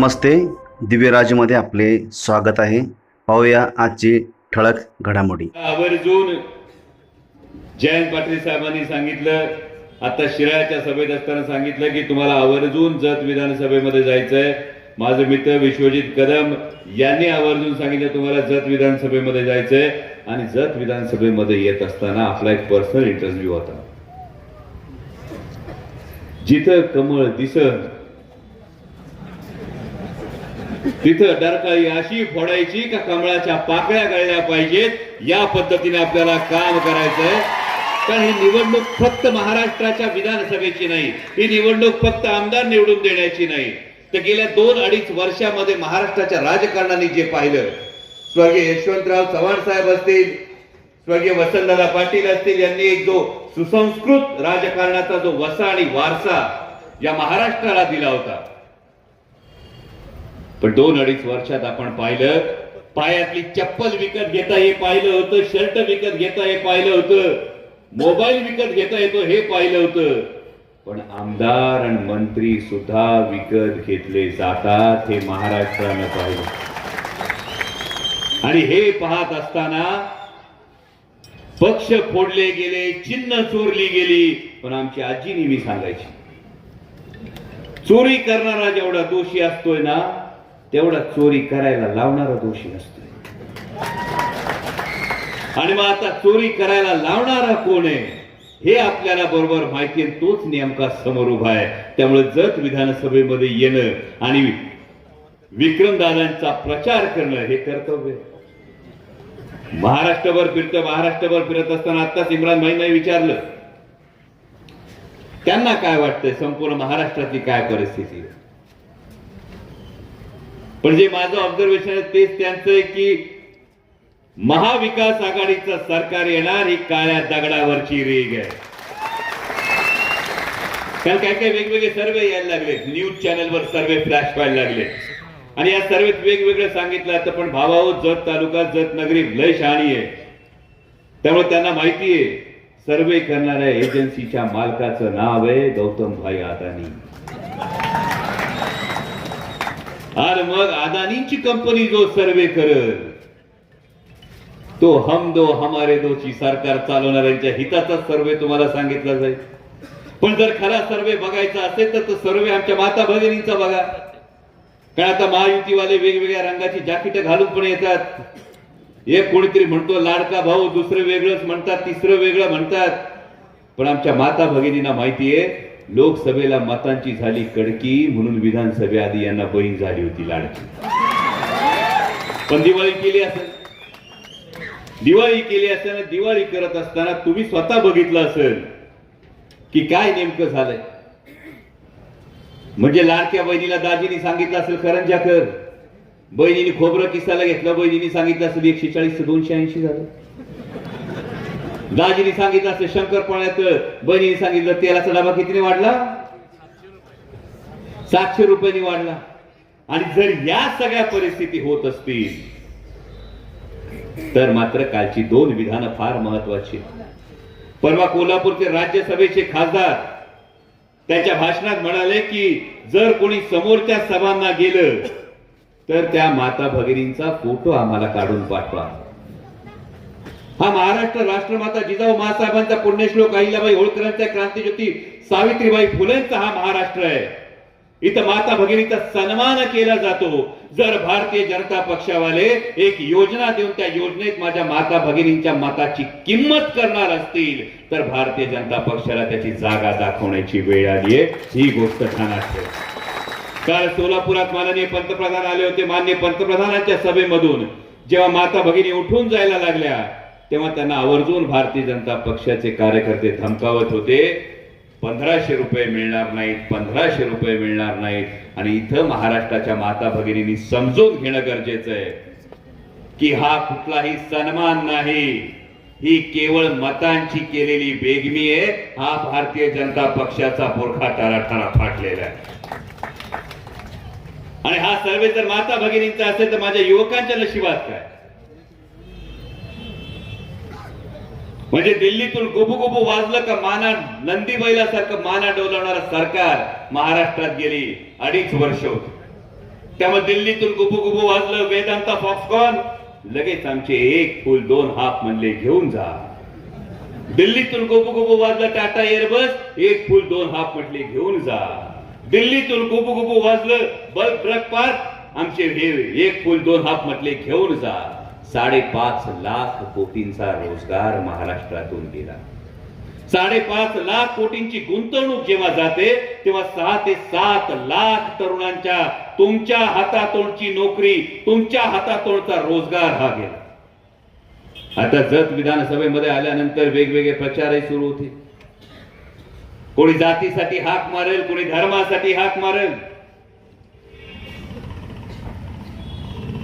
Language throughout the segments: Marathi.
नमस्ते. दिव्यराजमध्ये आपले स्वागत आहे. पाहूया आजची ठळक घडामोडी. आवर्जून जयंत पाटील साहेबांनी सांगितलं आता शिराळ्याच्या सभेत असताना सांगितलं की तुम्हाला आवर्जून जत विधानसभेमध्ये जायचंय. माझे मित्र विश्वजित कदम यांनी आवर्जून सांगितलं तुम्हाला जत विधानसभेमध्ये जायचंय. आणि जत विधानसभेमध्ये येत असताना आपला एक पर्सनल इंटरव्ह्यू होता. जिथं कमळ दिसत तिथं डरकाळी अशी फोडायची का कमळाच्या पाकळ्या गळल्या पाहिजेत? या पद्धतीने आपल्याला काम करायचंय. कारण ही निवडणूक फक्त महाराष्ट्राच्या विधानसभेची नाही ही निवडणूक फक्त आमदार निवडून देण्याची नाही. तर गेल्या दोन अडीच वर्षामध्ये महाराष्ट्राच्या राजकारणाने जे पाहिलं स्वर्गीय यशवंतराव चव्हाण साहेब असतील स्वर्गीय वसंतदादा पाटील असतील यांनी एक जो सुसंस्कृत राजकारणाचा जो वसा आणि वारसा या महाराष्ट्राला दिला होता पण दोन अडीच वर्षात आपण पाहिलं पायातली चप्पल विकत घेता हे पाहिलं होतं शर्ट विकत घेता हे पाहिलं होतं मोबाईल विकत घेता येतो हे पाहिलं होतं. पण आमदार आणि मंत्री सुद्धा विकत घेतले जातात हे महाराष्ट्रानं पाहिलं. आणि हे पाहत असताना पक्ष फोडले गेले चिन्ह चोरली गेली पण आमची आजी नेहमी सांगायची चोरी करणारा जेवढा दोषी असतोय ना तेवढा चोरी करायला लावणारा दोषी नसतोय आणि मग आता चोरी करायला लावणारा कोण आहे? हे आपल्याला बरोबर माहिती आहे तोच नेमका समोर उभा आहे. त्यामुळे जत विधानसभेमध्ये येणं आणि विक्रमदादांचा प्रचार करणं हे कर्तव्य महाराष्ट्रभर फिरतं महाराष्ट्रभर फिरत असताना आताच इम्रान भाईंना विचारलं. त्यांना काय वाटतंय? संपूर्ण महाराष्ट्रातली काय परिस्थिती आहे? पण जे माझं ऑब्झर्वेशन आहे तेच त्यांचं आहे की महाविकास आघाडीचं सरकार येणार ही काळ्या दगडावरची रेग आहे. कारण काय काय वेगवेगळे सर्वे यायला लागले. न्यूज चॅनलवर सर्वे फ्लॅश व्हायला लागले. आणि या सर्वेत वेगवेगळं सांगितलं जातं पण भावाहो जत तालुका जत नगरी लय शहाणी आहे. त्यामुळे त्यांना माहिती आहे सर्वे करणाऱ्या एजन्सीच्या मालकाचं नाव आहे गौतम भाई आदानी आणि मग अदानींची कंपनी जो सर्वे करत तो हम दो हमारे दोची सरकार चालवणाऱ्यांच्या हिताचा सर्वे तुम्हाला सांगितला जाईल. पण जर खरा सर्वे बघायचा असेल तर तो सर्वे आमच्या माता भगिनींचा बघा. कारण आता महायुतीवाले वेगवेगळ्या रंगाची जाकीट घालून पण येतात. एक कोणीतरी म्हणतो लाडका भाऊ दुसरं वेगळंच म्हणतात तिसरं वेगळं म्हणतात. पण आमच्या माता भगिनींना माहितीये लोकसभेला मतांची झाली कडकी म्हणून विधानसभेआधी यांना बहीण झाली होती लाडकी. पण दिवाळी केली असेल. दिवाळी केली असताना दिवाळी करत असताना तुम्ही स्वतः बघितलं असेल की काय नेमकं झालंय. म्हणजे लाडक्या बहिणीला दाजीनी सांगितलं असेल करंजा कर बहिणीने खोबरं किसायला घेतलं बहिणीने सांगितलं असेल एकशे चाळीस ते दोनशे ऐंशी झालं. दाजीने सांगितलं असेल शंकरपण्यात बहिणीने सांगितलं तेलाचा डबा कितीने वाढला? सातशे रुपयांनी वाढला. आणि जर या सगळ्या परिस्थिती होत असतील तर मात्र कालची दोन विधानं फार महत्वाची परवा कोल्हापूरचे राज्यसभेचे खासदार त्याच्या भाषणात म्हणाले की जर कोणी समोरच्या सभांना गेलं तर त्या माता भगिनींचा फोटो आम्हाला काढून पाठवा. हा महाराष्ट्र राष्ट्रमाता जिजाऊ महासाहेबांचा पुण्यश्लोक अहिल्याबाई होळकरांचा क्रांतीज्योती सावित्रीबाई फुलेंचा हा महाराष्ट्र आहे. इथं माता भगिनीचा सन्मान केला जातो. जर भारतीय जनता पक्षावाले एक योजना देऊन त्या योजनेत माझ्या माता भगिनींच्या मताची किंमत करणार असतील तर भारतीय जनता पक्षाला त्याची जागा दाखवण्याची वेळ आली आहे. ही गोष्ट छान असते काल सोलापुरात माननीय पंतप्रधान आले होते. माननीय पंतप्रधानांच्या सभेमधून जेव्हा माता भगिनी उठून जायला लागल्या तेव्हा त्यांना आवर्जून भारतीय जनता पक्षाचे कार्यकर्ते धमकावत होते पंधराशे रुपये मिळणार नाहीत पंधराशे रुपये मिळणार नाहीत. आणि इथं महाराष्ट्राच्या माता भगिनींनी समजून घेणं गरजेचं आहे की हा कुठलाही सन्मान नाही. ही केवळ मतांची केलेली बेगमी आहे. हा भारतीय जनता पक्षाचा बोरखा टाराठारा फाटलेला आहे. आणि हा सर्वे जर माता भगिनींचा असेल तर माझ्या युवकांच्या नशिबात काय? म्हणजे दिल्लीतून गुबू गुबू वाजलं का माना नंदी बैलासारखं माना डोलवणारं सरकार महाराष्ट्रात गेली अडीच वर्ष होती. त्यामुळे दिल्लीतून गुबू गुबू वाजलं वेदांता फॉक्सकॉन लगेच आमचे एक फुल दोन हाफ म्हणले घेऊन जा. दिल्लीतून गुबू गुबू वाजलं टाटा एअरबस एक फुल दोन हाफ म्हटले घेऊन जा. दिल्लीतून गुबू गुबू वाजलं बल्ब ट्रक पार्क आमचे हे एक फुल दोन हाफ म्हटले घेऊन जा. साडेपाच लाख कोटींचा रोजगार महाराष्ट्रातून गेला. साडेपाच लाख कोटींची गुंतवणूक जेव्हा जाते तेव्हा सहा ते सात लाख तरुणांच्या तुमच्या हातातोंडची नोकरी तुमच्या हातातोंडचा रोजगार हा गेला. आता जत विधानसभेमध्ये आल्यानंतर वेगवेगळे प्रचारही सुरू होते. कोणी जातीसाठी हाक मारेल कोणी धर्मासाठी हाक मारेल.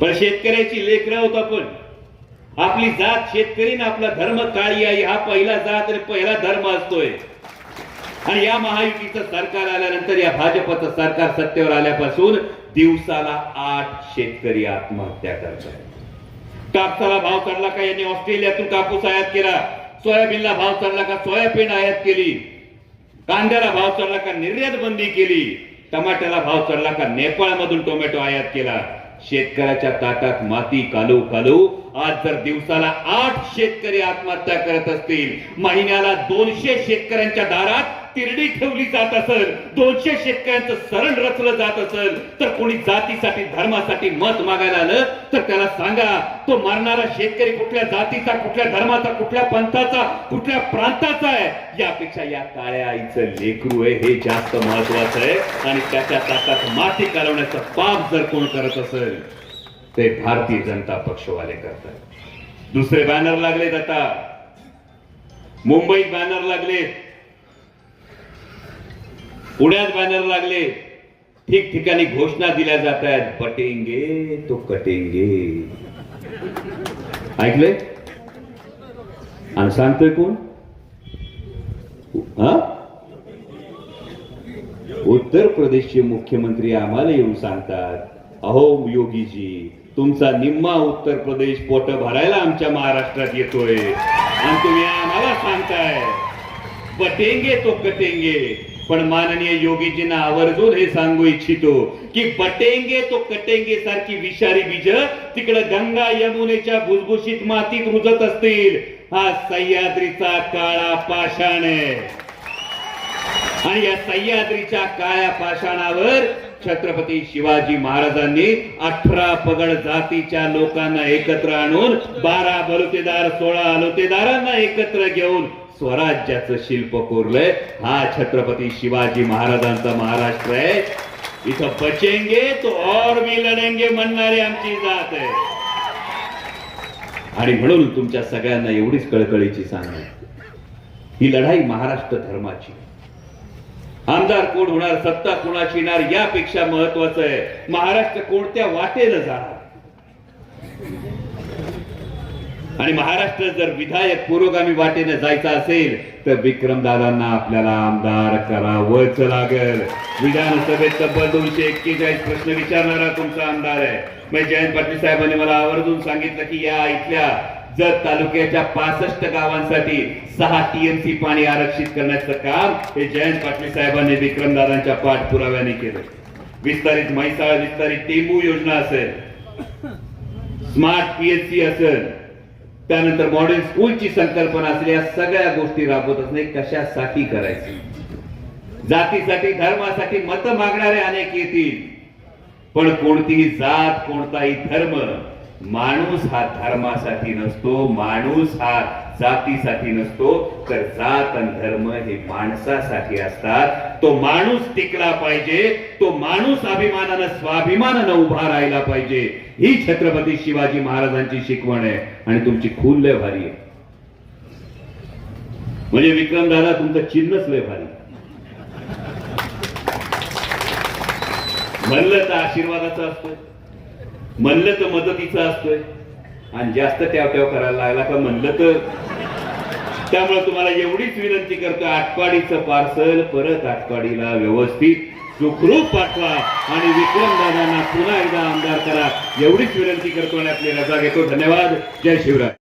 पण शेतकऱ्याची लेकरं आहोत आपण. आपली जात शेतकरी ना आपला धर्म काळी आई हा पहिला जात आणि पहिला धर्म असतोय. आणि या महायुतीचं सरकार आल्यानंतर या भाजपचं सरकार सत्तेवर आल्यापासून दिवसाला आठ शेतकरी आत्महत्या करतात कापसाला भाव चढला का यांनी? ऑस्ट्रेलियातून कापूस आयात केला. सोयाबीनला भाव चढला का? सोयाबीन आयात केली. कांद्याला भाव चढला का? निर्यात बंदी केली. टमाट्याला भाव चढला का? नेपाळमधून टोमॅटो आयात केला. शेतकऱ्याच्या ताटात माती कालू कालू आज जर दिवसाला आठ शेतकरी आत्महत्या करत असतील महिन्याला दोनशे शेतकऱ्यांच्या दारात तिरडी ठेवली जात असेल दोनशे शेतकऱ्यांचं सरण रचलं जात असेल तर कोणी जातीसाठी धर्मासाठी मत मागायला आलं तर त्याला सांगा तो मारणारा शेतकरी कुठल्या जातीचा कुठल्या धर्माचा कुठल्या पंथाचा कुठल्या प्रांताचा आहे? यापेक्षा या काळ्या आईचं लेकरू आहे हे जास्त महत्वाचं आहे. आणि त्याच्या ताटात माती कालवण्याचं पाप जर कोण करत असेल ते भारतीय जनता पक्षवाले करतात. दुसरे बॅनर लागलेत आता. मुंबईत बॅनर लागलेत. पुण्यात बॅनर लागले. ठिकठिकाणी घोषणा दिल्या जात आहेत. पटेंगे तो कटेंगे. ऐकले आणि सांगतोय कोण? उत्तर प्रदेशचे मुख्यमंत्री आम्हाला येऊन सांगतात अहो योगीजी तुमचा निम्मा उत्तर प्रदेश पोट भरायला आमच्या महाराष्ट्रात येतोय. आणि तुम्ही आम्हाला सांगताय पटेंगे तो कटेंगे. पण माननीय योगीजींना आवर्जून हे सांगू इच्छितो की बटेंगे तो कटेंगे सारखी विषारी बीज तिकडं गंगा यमुनेच्या भुसभुशीत मातीत रुजत असतील. हा सह्याद्रीचा काळा पाषाण आहे. आणि या सह्याद्रीच्या काळ्या पाषाणावर छत्रपती शिवाजी महाराजांनी अठरा पगड जातीच्या लोकांना एकत्र आणून बारा बलुतेदार सोळा अलुतेदारांना एकत्र घेऊन स्वराज्याचं शिल्प कोरलंय. हा छत्रपती शिवाजी महाराजांचा महाराष्ट्र आहे. इथं बचेंगे तो और मी लढेंगे म्हणणारी आमची जात आहे. आणि म्हणून तुमच्या सगळ्यांना एवढीच कळकळीची सांग ही लढाई महाराष्ट्र धर्माची. आमदार कोण होणार सत्ता कोणाची येणार यापेक्षा महत्वाचं आहे. महाराष्ट्र कोणत्या वाटेनं जाणार? आणि महाराष्ट्र जर विधायक पुरोगामी वाटेने जायचं असेल तर विक्रमदादांना आपल्याला आमदार करावंच लागेल. विधानसभेत तब्बल दोनशे एक्केचाळीस प्रश्न विचारणारा तुमचा आमदार आहे. मग जयंत पाटील साहेबांनी मला आवर्जून सांगितलं की या इथल्या जत तालुक्याच्या पासष्ट गावांसाठी सहा टीएमसी पाणी आरक्षित करण्याचं काम हे जयंत पाटील साहेबांनी विक्रमदादांच्या पाठपुराव्याने केलं. विस्तारित म्हैसाळ विस्तारित टेंबू योजना असेल स्मार्ट पीएचसी असेल त्यानंतर मॉडेल स्कूलची संकल्पना असलेल्या सगळ्या गोष्टी राबवत असणे कशासाठी करायची? जातीसाठी धर्मासाठी मत मागणारे अनेक येतील. पण कोणतीही जात कोणताही धर्म माणूस हा धर्मासाठी नसतो माणूस हा जातीसाठी नसतो. तर जात आणि धर्म हे माणसासाठी असतात. तो माणूस टिकला पाहिजे तो माणूस अभिमानानं स्वाभिमानानं उभा राहिला पाहिजे. ही छत्रपती शिवाजी महाराजांची शिकवण आहे आणि तुमची खून लय भारी आहे. म्हणजे विक्रम दादा तुमचं चिन्हच लय भारी. म्हणलं तर आशीर्वादाचं असतोय. म्हणलं तर मदतीचं असतोय. आणि जास्त ट्याव ट्याव करायला लागला का म्हणलं तर त्यामुळे तुम्हाला एवढीच विनंती करतो आटपाडीचं पार्सल परत आटपाडीला व्यवस्थित सुखरूप पाठवा. आणि विक्रम दादांना पुन्हा एकदा आमदार करा. एवढीच विनंती करतो आणि आपली रजा घेतो. धन्यवाद. जय शिवराय.